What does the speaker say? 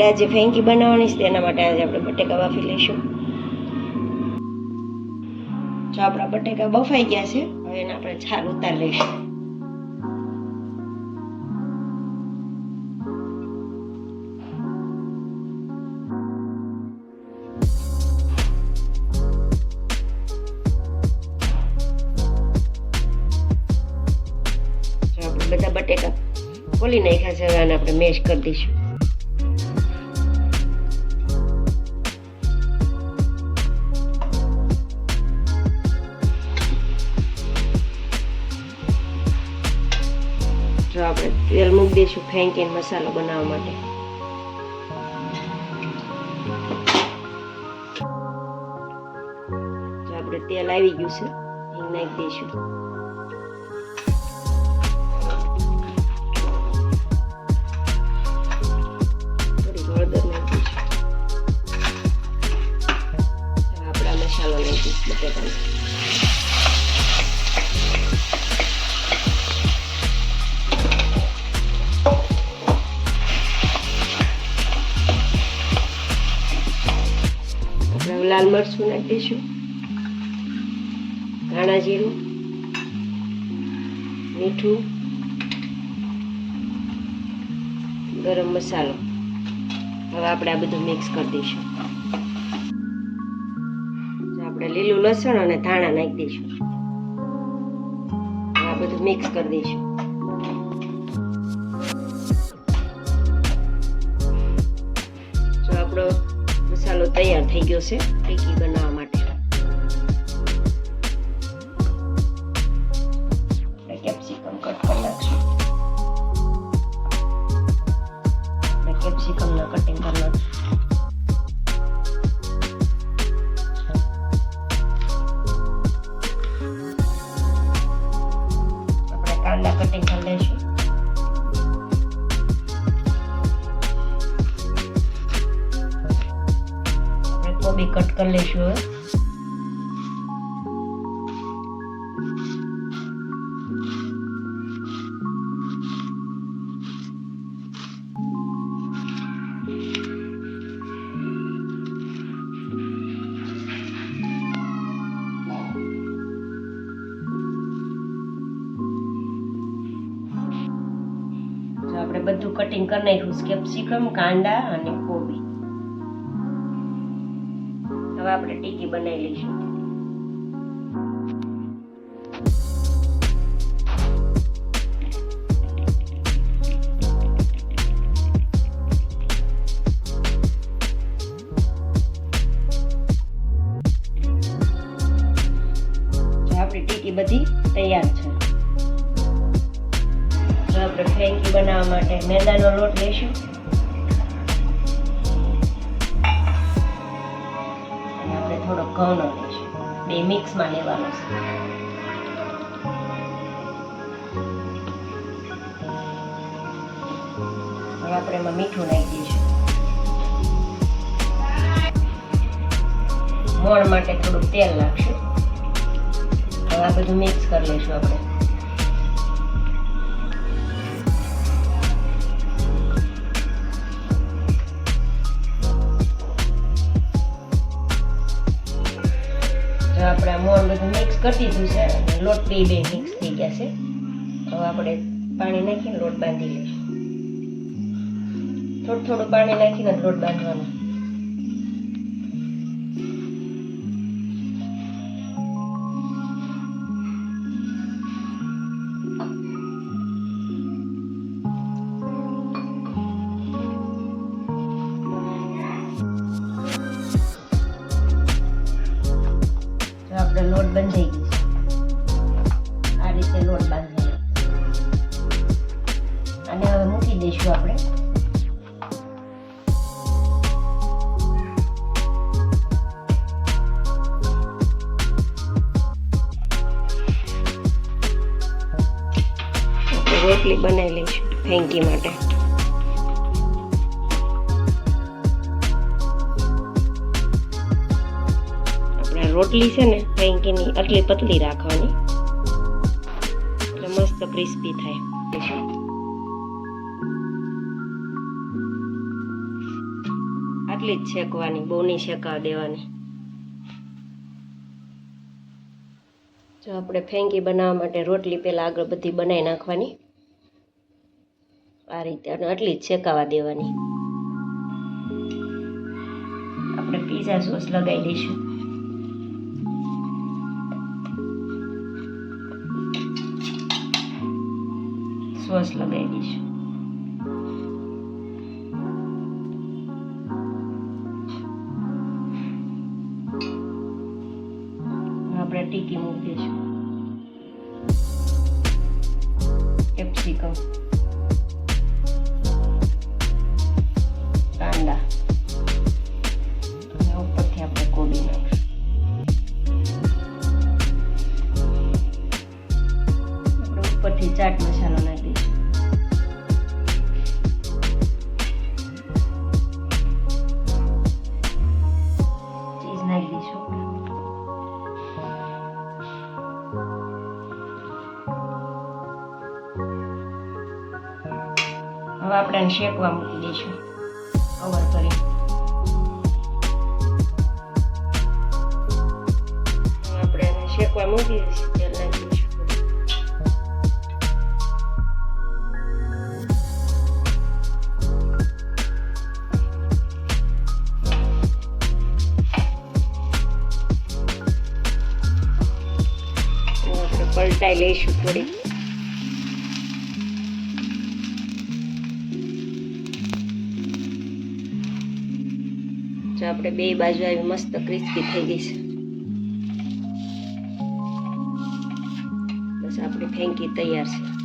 આપણે આજે ફેંકી બનાવવાની છે, તેના માટે આજે આપણે બટેકા બાફી લઈશું. જો આપણા બટેકા બફાઈ ગયા છે, હવે એને આપણે છાલ ઉતારી લઈશું. બધા બટેકા ખોલી નાખ્યા છે આને આપણે મેશ કરી દઈશું. જો આપણે તેલ મૂકી દઈશું ફેંકીને મસાલો બનાવવા માટે. જો આપણે તેલ આવી ગયું છે. હિંગ નાખી દઈશું. થોડી હળદર નાખી દઈશું. મસાલો બટેટાનો લાલ મરચું નાખી દઈશું. ધાણા જીરું, મીઠું, ગરમ મસાલો. હવે આપણે આ બધું મિક્સ કરી દઈશું. આપણે લીલું લસણ અને ધાણા નાખી દઈશું. આ બધું મિક્સ કરી દઈશું. તૈયાર થઈ ગયો છે ટીકી બનાવવા માટે. કેપ્સિકમ કટ કરી નાખશું. આપણે કેપ્સિકમના કટિંગ કરી નાખશું. આપણે કાંદા કટિંગ કરી લઈશું. આપણે કટ કરી લઈશું હવે. આપણે બધું કટિંગ કરી નાખ્યું કેપ્સિકમ કાંદા અને કોબી. હવે આપણે ટીકી બનાવી લઈશું. બધી તૈયાર છે. આપણે ફ્રેન્કી બનાવવા માટે મેદાનો લોટ લઈશું. થોડો ઘઉંનો લઈશું બે મિક્સમાં લેવાનો છે. હવે આપણે એમાં મીઠું નાખી દઈશું. મોણ માટે થોડું તેલ નાખશું. હવે આ બધું મિક્સ કરી લઈશું આપણે. જો આપણે મોણ બધું મિક્સ કરી દીધું છે લોટ બે બે મિક્સ થઈ ગયા છે. હવે આપણે પાણી નાખીને લોટ બાંધી લઈશું. થોડું થોડું પાણી નાખીને લોટ બાંધવાનો. બંધાઈ છે. આ રીતે લોટ બાંધવાનો અને હવે મૂકી દઈશું આપણે. રોટલી બનાવી લઈશું ફેંકી માટે. રોટલી છે ને ફેંકીની આટલી પતલી રાખવાની. એટલે મસ્ત ક્રિસ્પી થાય. આટલી જ શેકવાની બહુ નહીં શેકાવા દેવાની. જો આપણે ફેંકી બનાવવા માટે રોટલી પહેલાં આગળ બધી બનાવી નાખવાની. આ રીતે અને આટલી જ શેકાવા દેવાની. આપણે પીઝા સોસ લગાવી દઈશું. સોસ લગાવી દઈશું આપણે ટીકી મૂકીશું કેપ્સિકમ કાંદા ઉપરથી આપણે કોબી નાખીશું ઉપરથી ચાટ હવે આપણે શેકવા મૂકી દઈશું. કવર કરી આપણે શેકવા મૂકી દઈશું, તેલ પલટાઈ લઈશું થોડી જો આપણે બે બાજુ આવી મસ્ત ક્રિસ્પી થઈ ગઈ છે. બસ આપણી ફેંકી તૈયાર છે.